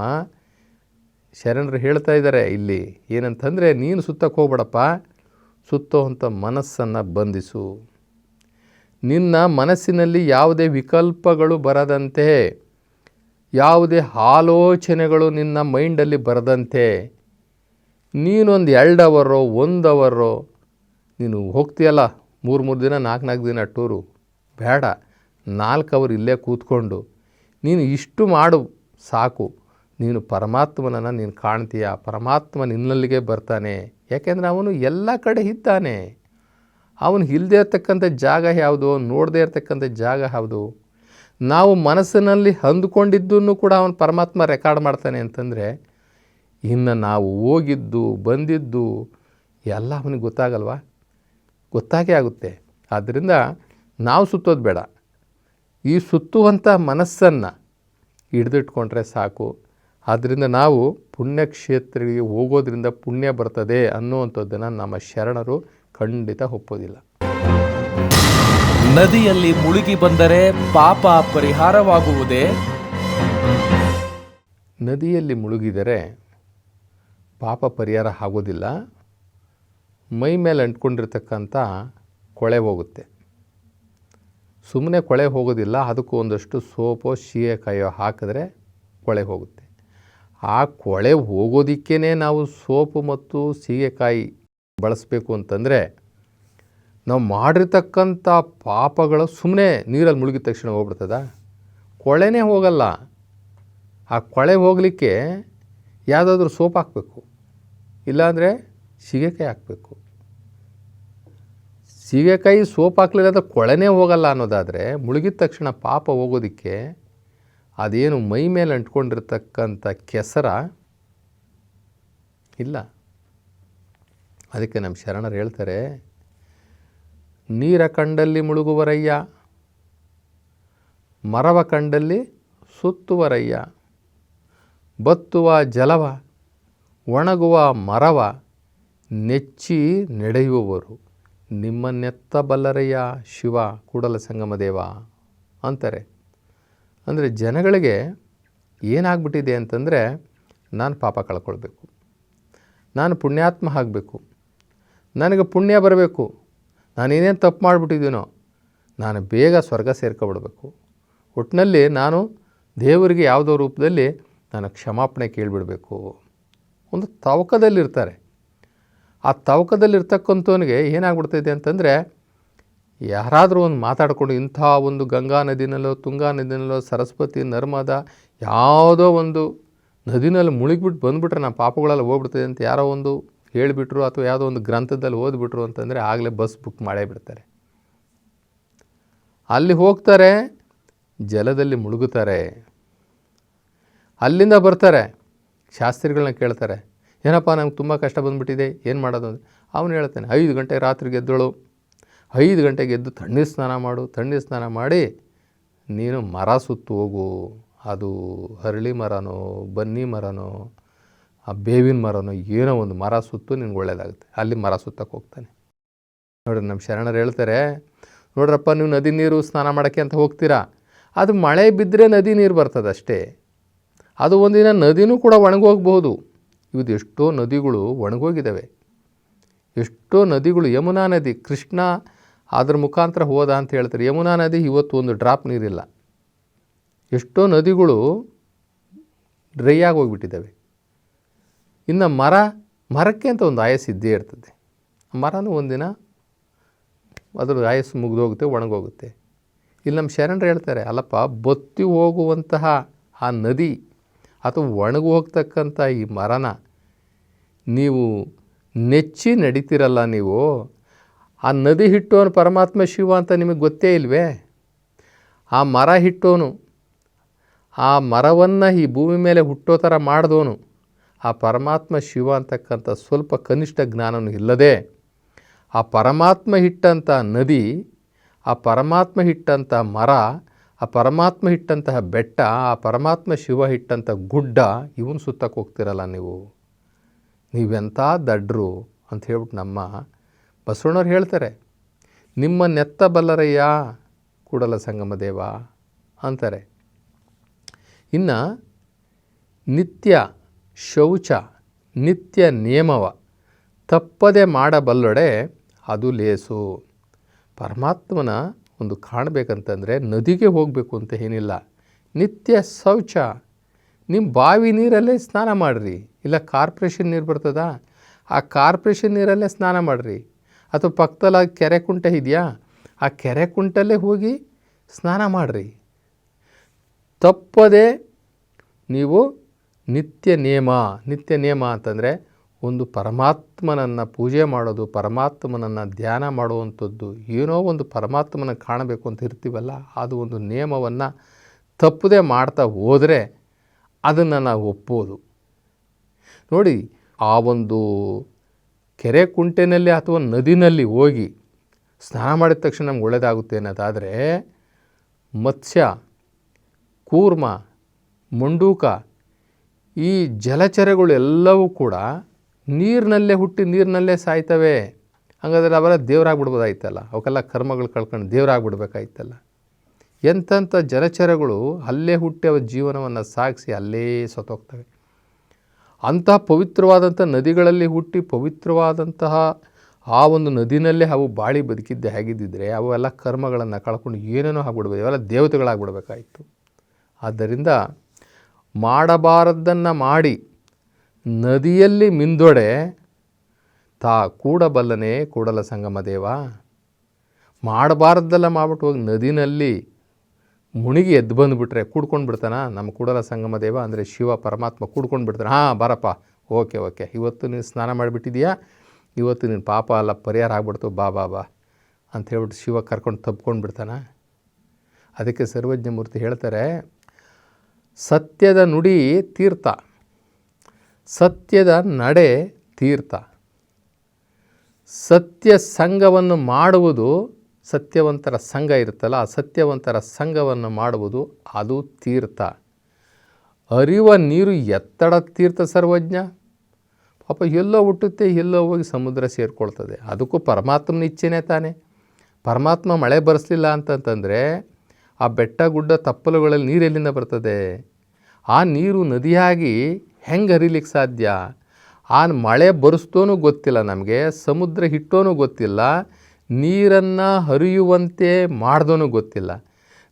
ಶರಣರು ಹೇಳ್ತಾ ಇದ್ದಾರೆ ಇಲ್ಲಿ, ಏನಂತಂದರೆ ನೀನು ಸುತ್ತಕ್ಕೆ ಹೋಗ್ಬೇಡಪ್ಪ ಸುತ್ತೋವಂಥ ಮನಸ್ಸನ್ನು ಬಂಧಿಸು. ನಿನ್ನ ಮನಸ್ಸಿನಲ್ಲಿ ಯಾವುದೇ ವಿಕಲ್ಪಗಳು ಬರದಂತೆ ಯಾವುದೇ ಆಲೋಚನೆಗಳು ನಿನ್ನ ಮೈಂಡಲ್ಲಿ ಬರದಂತೆ, ನೀನೊಂದು ಎರಡು ಅವರೋ ಒಂದು ಅವರೋ ನೀನು ಹೋಗ್ತೀಯಲ್ಲ, ಮೂರು ಮೂರು ದಿನ, ನಾಲ್ಕು ನಾಲ್ಕು ದಿನ ಟೂರು. ಬೇಡ ನಾಲ್ಕು ಅವರ್ ಇಲ್ಲೇ ಕೂತ್ಕೊಂಡು, ನೀನು ಇಷ್ಟು ಮಾಡು, ಸಾಕು. ನೀನು ಪರಮಾತ್ಮನನ್ನು ನೀನು ಕಾಣ್ತೀಯ, ಪರಮಾತ್ಮ ನಿನ್ನಲ್ಲಿಗೆ ಬರ್ತಾನೆ. ಯಾಕೆಂದರೆ ಅವನು ಎಲ್ಲ ಕಡೆ ಇದ್ದಾನೆ. ಅವನು ಇಲ್ಲದೆ ಇರ್ತಕ್ಕಂಥ ಜಾಗ ಯಾವುದು? ನೋಡದೇ ಇರ್ತಕ್ಕಂಥ ಜಾಗ ಯಾವುದು? ನಾವು ಮನಸ್ಸಿನಲ್ಲಿ ಅಂದುಕೊಂಡಿದ್ದನ್ನು ಕೂಡ ಅವನು ಪರಮಾತ್ಮ ರೆಕಾರ್ಡ್ ಮಾಡ್ತಾನೆ ಅಂತಂದರೆ, ಇನ್ನು ನಾವು ಹೋಗಿದ್ದು, ಬಂದಿದ್ದು ಎಲ್ಲ ಅವನಿಗೆ ಗೊತ್ತಾಗಲ್ವಾ? ಗೊತ್ತಾಗೇ ಆಗುತ್ತೆ. ಆದ್ದರಿಂದ ನಾವು ಸುತ್ತೋದು ಬೇಡ. ಈ ಸುತ್ತುವಂಥ ಮನಸ್ಸನ್ನು ಹಿಡಿದಿಟ್ಕೊಂಡ್ರೆ ಸಾಕು. ಆದ್ದರಿಂದ ನಾವು ಪುಣ್ಯಕ್ಷೇತ್ರಗಳಿಗೆ ಹೋಗೋದ್ರಿಂದ ಪುಣ್ಯ ಬರ್ತದೆ ಅನ್ನುವಂಥದ್ದನ್ನು ನಮ್ಮ ಶರಣರು ಖಂಡಿತ ಒಪ್ಪೋದಿಲ್ಲ. ನದಿಯಲ್ಲಿ ಮುಳುಗಿ ಬಂದರೆ ಪಾಪ ಪರಿಹಾರವಾಗುವುದೇ? ನದಿಯಲ್ಲಿ ಮುಳುಗಿದರೆ ಪಾಪ ಪರಿಹಾರ ಆಗೋದಿಲ್ಲ ಮೈ ಮೇಲೆ ಅಂಟ್ಕೊಂಡಿರ್ತಕ್ಕಂಥ ಕೊಳೆ ಹೋಗುತ್ತೆ. ಸುಮ್ಮನೆ ಕೊಳೆ ಹೋಗೋದಿಲ್ಲ ಅದಕ್ಕೂ ಒಂದಷ್ಟು ಸೋಪೋ ಕಾಯೋ ಹಾಕಿದ್ರೆ ಕೊಳೆ ಹೋಗುತ್ತೆ. ಆ ಕೊಳೆ ಹೋಗೋದಕ್ಕೇ ನಾವು ಸೋಪು ಮತ್ತು ಸೀಗೆಕಾಯಿ ಬಳಸಬೇಕು ಅಂತಂದರೆ ನಾವು ಮಾಡಿರ್ತಕ್ಕಂಥ ಪಾಪಗಳು ಸುಮ್ಮನೆ ನೀರಲ್ಲಿ ಮುಳುಗಿದ ತಕ್ಷಣ ಹೋಗ್ಬಿಡ್ತದ? ಕೊಳೆನೇ ಹೋಗಲ್ಲ. ಆ ಕೊಳೆ ಹೋಗಲಿಕ್ಕೆ ಯಾವುದಾದ್ರೂ ಸೋಪ್ ಹಾಕಬೇಕು. ಇಲ್ಲಾಂದರೆ ಸೀಗೆಕಾಯಿ ಹಾಕಬೇಕು. ಸೀಗೆಕಾಯಿ ಸೋಪ್ ಹಾಕ್ಲಿಲ್ಲ ಅಂದರೆ ಕೊಳೆನೇ ಹೋಗಲ್ಲ ಅನ್ನೋದಾದರೆ ಮುಳುಗಿದ ತಕ್ಷಣ ಪಾಪ ಹೋಗೋದಕ್ಕೆ ಅದೇನು ಮೈ ಮೇಲೆ ಅಂಟ್ಕೊಂಡಿರ್ತಕ್ಕಂಥ ಕೆಸರ? ಇಲ್ಲ. ಅದಕ್ಕೆ ನಮ್ಮ ಶರಣರು ಹೇಳ್ತಾರೆ ನೀರ ಕಂಡಲ್ಲಿ ಮುಳುಗುವರಯ್ಯ, ಮರವ ಕಂಡಲ್ಲಿ ಸುತ್ತುವರಯ್ಯ, ಬತ್ತುವ ಜಲವ, ಒಣಗುವ ಮರವ ನೆಚ್ಚಿ ನಡೆಯುವವರು ನಿಮ್ಮನ್ನೆತ್ತಬಲ್ಲರಯ್ಯ ಶಿವ ಕೂಡಲ ಸಂಗಮ ದೇವ ಅಂತಾರೆ. ಅಂದರೆ ಜನಗಳಿಗೆ ಏನಾಗ್ಬಿಟ್ಟಿದೆ ಅಂತಂದರೆ ನಾನು ಪಾಪ ಕಳ್ಕೊಳ್ಬೇಕು. ನಾನು ಪುಣ್ಯಾತ್ಮ ಆಗಬೇಕು. ನನಗೆ ಪುಣ್ಯ ಬರಬೇಕು. ನಾನೇನೇನು ತಪ್ಪು ಮಾಡಿಬಿಟ್ಟಿದ್ದೀನೋ, ನಾನು ಬೇಗ ಸ್ವರ್ಗ ಸೇರ್ಕೊಬಿಡ್ಬೇಕು. ಒಟ್ಟಿನಲ್ಲಿ ನಾನು ದೇವರಿಗೆ ಯಾವುದೋ ರೂಪದಲ್ಲಿ ನಾನು ಕ್ಷಮಾಪಣೆ ಕೇಳಿಬಿಡಬೇಕು. ಒಂದು ತವಕದಲ್ಲಿರ್ತಾರೆ. ಆ ತವಕದಲ್ಲಿರ್ತಕ್ಕಂಥವನಿಗೆ ಏನಾಗ್ಬಿಡ್ತೈತೆ ಅಂತಂದರೆ, ಯಾರಾದರೂ ಒಂದು ಮಾತಾಡಿಕೊಂಡು ಇಂಥ ಒಂದು ಗಂಗಾ ನದಿನಲ್ಲೋ, ತುಂಗಾ ನದಿನಲ್ಲೋ, ಸರಸ್ವತಿ, ನರ್ಮದ, ಯಾವುದೋ ಒಂದು ನದಿನಲ್ಲಿ ಮುಳುಗಿಬಿಟ್ಟು ಬಂದುಬಿಟ್ರೆ ನಾನು ಪಾಪಗಳೆಲ್ಲ ಹೋಗ್ಬಿಡ್ತದೆ ಅಂತ ಯಾರೋ ಒಂದು ಹೇಳಿಬಿಟ್ರು ಅಥವಾ ಯಾವುದೋ ಒಂದು ಗ್ರಂಥದಲ್ಲಿ ಓದ್ಬಿಟ್ರು ಅಂತಂದರೆ ಆಗಲೇ ಬಸ್ ಬುಕ್ ಮಾಡೇ ಬಿಡ್ತಾರೆ. ಅಲ್ಲಿ ಹೋಗ್ತಾರೆ, ಜಲದಲ್ಲಿ ಮುಳುಗುತ್ತಾರೆ. ಅಲ್ಲಿಂದ ಬರ್ತಾರೆ ಶಾಸ್ತ್ರಿಗಳನ್ನ ಕೇಳ್ತಾರೆ. ಏನಪ್ಪ ನಮ್ಗೆ ತುಂಬ ಕಷ್ಟ ಬಂದುಬಿಟ್ಟಿದೆ, ಏನು ಮಾಡೋದು ಅಂತ. ಅವನು ಹೇಳ್ತಾನೆ, ಐದು ಗಂಟೆ ರಾತ್ರಿ ಗೆದ್ದಳು. ಐದು ಗಂಟೆಗೆ ಎದ್ದು ತಣ್ಣೀರು ಸ್ನಾನ ಮಾಡು. ತಣ್ಣೀರು ಸ್ನಾನ ಮಾಡಿ ನೀನು ಮರ ಸುತ್ತು ಹೋಗು. ಅದು ಹರಳಿ ಮರನೋ, ಬನ್ನಿ ಮರನೋ ಆ ಬೇವಿನ ಮರನೋ ಏನೋ ಒಂದು ಮರ ಸುತ್ತು ನಿನ್ಗೆ ಒಳ್ಳೆಯದಾಗುತ್ತೆ ಅಲ್ಲಿ ಮರ ಸುತ್ತಕ್ಕೆ ಹೋಗ್ತಾನೆ. ನೋಡ್ರಿ, ನಮ್ಮ ಶರಣರು ಹೇಳ್ತಾರೆ, ನೋಡ್ರಪ್ಪ, ನೀವು ನದಿ ನೀರು ಸ್ನಾನ ಮಾಡೋಕ್ಕೆ ಅಂತ ಹೋಗ್ತೀರಾ? ಅದು ಮಳೆ ಬಿದ್ದರೆ ನದಿ ನೀರು ಬರ್ತದೆ ಅಷ್ಟೇ. ಅದು ಒಂದಿನ ನದಿನೂ ಕೂಡ ಒಣಗೋಗ್ಬೋದು ಇವತ್ತು ಎಷ್ಟೋ ನದಿಗಳು ಒಣಗೋಗಿದ್ದಾವೆ. ಎಷ್ಟೋ ನದಿಗಳು, ಯಮುನಾ ನದಿ, ಕೃಷ್ಣ ಅದ್ರ ಮುಖಾಂತರ ಹೋದ ಅಂತ ಹೇಳ್ತಾರೆ. ಯಮುನಾ ನದಿ ಇವತ್ತು ಒಂದು ಡ್ರಾಪ್ ನೀರಿಲ್ಲ. ಎಷ್ಟೋ ನದಿಗಳು ಡ್ರೈ ಆಗಿ ಹೋಗ್ಬಿಟ್ಟಿದ್ದಾವೆ. ಇನ್ನು ಮರ, ಮರಕ್ಕೆ ಅಂತ ಒಂದು ಆಯಸ್ಸು ಇದ್ದೇ ಇರ್ತದೆ. ಮರನೂ ಒಂದಿನ ಅದ್ರ ಆಯಸ್ಸು ಮುಗಿದೋಗುತ್ತೆ, ಒಣಗೋಗುತ್ತೆ. ಇಲ್ಲಿ ನಮ್ಮ ಶರಣರು ಹೇಳ್ತಾರೆ, ಅಲ್ಲಪ್ಪ, ಬತ್ತಿ ಹೋಗುವಂತಹ ಆ ನದಿ ಅಥವಾ ಒಣಗಿ ಹೋಗ್ತಕ್ಕಂಥ ಈ ಮರನ ನೀವು ನೆಚ್ಚಿ ನಡೀತಿರಲ್ಲ ನೀವು, ಆ ನದಿ ಹಿಟ್ಟೋನು ಪರಮಾತ್ಮ ಶಿವ ಅಂತ ನಿಮಗೆ ಗೊತ್ತೇ ಇಲ್ವೇ? ಆ ಮರ ಹಿಟ್ಟೋನು, ಆ ಮರವನ್ನು ಈ ಭೂಮಿ ಮೇಲೆ ಹುಟ್ಟೋ ಥರ ಮಾಡಿದವನು ಆ ಪರಮಾತ್ಮ ಶಿವ ಅಂತಕ್ಕಂಥ ಸ್ವಲ್ಪ ಕನಿಷ್ಠ ಜ್ಞಾನವೂ ಇಲ್ಲದೆ ಆ ಪರಮಾತ್ಮ ಹಿಟ್ಟಂಥ ನದಿ, ಆ ಪರಮಾತ್ಮ ಹಿಟ್ಟಂಥ ಮರ, ಆ ಪರಮಾತ್ಮ ಹಿಟ್ಟಂತಹ ಬೆಟ್ಟ, ಆ ಪರಮಾತ್ಮ ಶಿವ ಹಿಟ್ಟಂಥ ಗುಡ್ಡ, ಇವನು ಸುತ್ತಕ್ಕೆ ಹೋಗ್ತಿರಲ್ಲ ನೀವು. ನೀವೆಂಥ ದಡ್ರು ಅಂತ ಹೇಳ್ಬಿಟ್ಟು ನಮ್ಮ ಬಸವಣ್ಣವ್ರು ಹೇಳ್ತಾರೆ, ನಿಮ್ಮ ನೆತ್ತ ಬಲ್ಲರಯ್ಯ ಕೂಡಲ ಸಂಗಮ ದೇವ ಅಂತಾರೆ. ಇನ್ನು ನಿತ್ಯ ಶೌಚ ನಿತ್ಯ ನಿಯಮವ. ತಪ್ಪದೆ ಮಾಡಬಲ್ಲೊಡೆ ಅದು ಲೇಸು. ಪರಮಾತ್ಮನ ಒಂದು ಕಾಣಬೇಕಂತಂದರೆ ನದಿಗೆ ಹೋಗಬೇಕು ಅಂತ ಏನಿಲ್ಲ. ನಿತ್ಯ ಶೌಚ. ನಿಮ್ಮ ಬಾವಿ ನೀರಲ್ಲೇ ಸ್ನಾನ ಮಾಡಿರಿ. ಇಲ್ಲ ಕಾರ್ಪೊರೇಷನ್ ನೀರು ಬರ್ತದ? ಆ ಕಾರ್ಪೊರೇಷನ್ ನೀರಲ್ಲೇ ಸ್ನಾನ ಮಾಡಿರಿ. ಅಥವಾ ಪಕ್ಕದಲ್ಲಿ ಕೆರೆ ಕುಂಟೆ ಇದೆಯಾ? ಆ ಕೆರೆ ಕುಂಟಲ್ಲೇ ಹೋಗಿ ಸ್ನಾನ ಮಾಡಿರಿ. ತಪ್ಪದೆ ನೀವು ನಿತ್ಯ ನಿಯಮ ನಿತ್ಯ ನಿಯಮ ಅಂತಂದರೆ ಒಂದು ಪರಮಾತ್ಮನನ್ನು ಪೂಜೆ ಮಾಡೋದು, ಪರಮಾತ್ಮನನ್ನು ಧ್ಯಾನ ಮಾಡುವಂಥದ್ದು. ಏನೋ ಒಂದು ಪರಮಾತ್ಮನ ಕಾಣಬೇಕು ಅಂತ ಇರ್ತೀವಲ್ಲ, ಅದು ಒಂದು ನಿಯಮವನ್ನು ತಪ್ಪದೇ ಮಾಡ್ತಾ ಹೋದರೆ ಅದನ್ನು ನಾವು ಒಪ್ಪೋದು. ನೋಡಿ, ಆ ಒಂದು ಕೆರೆ ಕುಂಟೆನಲ್ಲಿ ಅಥವಾ ನದಿನಲ್ಲಿ ಹೋಗಿ ಸ್ನಾನ ಮಾಡಿದ ತಕ್ಷಣ ನಮ್ಗೆ ಒಳ್ಳೆಯದಾಗುತ್ತೆ ಅನ್ನೋದಾದರೆ ಮತ್ಸ್ಯ, ಕೂರ್ಮ, ಮಂಡೂಕ ಈ ಜಲಚರಗಳು ಎಲ್ಲವೂ ಕೂಡ ನೀರಿನಲ್ಲೇ ಹುಟ್ಟಿ ನೀರಿನಲ್ಲೇ ಸಾಯ್ತವೆ. ಹಾಗಾದರೆ ಅವೆಲ್ಲ ದೇವರಾಗ್ಬಿಡ್ಬೋದಾಯ್ತಲ್ಲ? ಅವಕ್ಕೆಲ್ಲ ಕರ್ಮಗಳು ಕಳ್ಕೊಂಡು ದೇವರಾಗ್ಬಿಡ್ಬೇಕಾಯ್ತಲ್ಲ? ಎಂಥಂಥ ಜಲಚರಗಳು ಅಲ್ಲೇ ಹುಟ್ಟಿ ಅವ ಜೀವನವನ್ನು ಸಾಗಿಸಿ ಅಲ್ಲೇ ಸತ್ತೋಗ್ತವೆ. ಅಂತಹ ಪವಿತ್ರವಾದಂಥ ನದಿಗಳಲ್ಲಿ ಹುಟ್ಟಿ ಪವಿತ್ರವಾದಂತಹ ಆ ಒಂದು ನದಿನಲ್ಲೇ ಅವು ಬಾಳಿ ಬದುಕಿದ್ದೆ ಹೇಗಿದ್ದಿದ್ರೆ ಅವೆಲ್ಲ ಕರ್ಮಗಳನ್ನು ಕಳ್ಕೊಂಡು ಏನೇನೋ ಆಗ್ಬಿಡ್ಬೋದು. ಇವೆಲ್ಲ ದೇವತೆಗಳಾಗ್ಬಿಡ್ಬೇಕಾಯಿತು. ಆದ್ದರಿಂದ ಮಾಡಬಾರದ್ದನ್ನು ಮಾಡಿ ನದಿಯಲ್ಲಿ ಮಿಂದೊಡೆ, ತಾ, ಕೂಡಬಲ್ಲನೆ, ಕೂಡಲ ಸಂಗಮ ದೇವ. ಮಾಡಬಾರ್ದೆಲ್ಲ ಮಾಡ್ಬಿಟ್ಟು ಹೋಗಿ ನದಿನಲ್ಲಿ ಮುಣಿಗಿ ಎದ್ದು ಬಂದುಬಿಟ್ರೆ ಕೂಡ್ಕೊಂಡು ಬಿಡ್ತಾನ? ನಮ್ಮ ಕೂಡಲ ಸಂಗಮ ದೇವ ಅಂದರೆ ಶಿವ, ಪರಮಾತ್ಮ ಕೂಡ್ಕೊಂಡು ಬಿಡ್ತಾನೆ ಹಾಂ, ಬರಪ್ಪ. Okay okay. ಇವತ್ತು ನೀನು ಸ್ನಾನ ಮಾಡಿಬಿಟ್ಟಿದೀಯಾ? ಇವತ್ತು ನೀನು ಪಾಪ ಅಲ್ಲ ಪರಿಹಾರ ಆಗ್ಬಿಡ್ತು. ಬಾ ಬಾ ಬಾ ಅಂತ ಹೇಳ್ಬಿಟ್ಟು ಶಿವ ಕರ್ಕೊಂಡು ತಪ್ಕೊಂಡು ಬಿಡ್ತಾನ? ಅದಕ್ಕೆ ಸರ್ವಜ್ಞ ಮೂರ್ತಿ ಹೇಳ್ತಾರೆ ಸತ್ಯದ ನುಡಿ ತೀರ್ಥ. ಸತ್ಯದ ನಡೆ ತೀರ್ಥ. ಸತ್ಯ ಸಂಘವನ್ನು ಮಾಡುವುದು ಸತ್ಯವಂತರ ಸಂಘ ಇರುತ್ತಲ್ಲ, ಆ ಸತ್ಯವಂತರ ಸಂಘವನ್ನು ಮಾಡುವುದು ಅದು ತೀರ್ಥ. ಅರಿವ ನೀರು ಎತ್ತಡ ತೀರ್ಥ ಸರ್ವಜ್ಞ. ಪಾಪ ಎಲ್ಲೋ ಹುಟ್ಟುತ್ತೆ, ಎಲ್ಲೋ ಹೋಗಿ ಸಮುದ್ರ ಸೇರಿಕೊಳ್ತದೆ. ಅದಕ್ಕೂ ಪರಮಾತ್ಮನ ಇಚ್ಛೆನೇ ತಾನೆ. ಪರಮಾತ್ಮ ಮಳೆ ಬರೆಸಲಿಲ್ಲ ಅಂತಂತಂದರೆ ಆ ಬೆಟ್ಟ ಗುಡ್ಡ ತಪ್ಪಲುಗಳಲ್ಲಿ ನೀರು ಎಲ್ಲಿಂದ ಬರ್ತದೆ? ಆ ನೀರು ನದಿಯಾಗಿ ಹೆಂಗೆ ಹರಿಲಿಕ್ಕೆ ಸಾಧ್ಯ? ಆ ಮಳೆ ಬರೆಸ್ತೋನೂ ಗೊತ್ತಿಲ್ಲ ನಮಗೆ, ಸಮುದ್ರ ಹಿಟ್ಟೋನೂ ಗೊತ್ತಿಲ್ಲ, ನೀರನ್ನು ಹರಿಯುವಂತೆ ಮಾಡ್ದೋನೂ ಗೊತ್ತಿಲ್ಲ.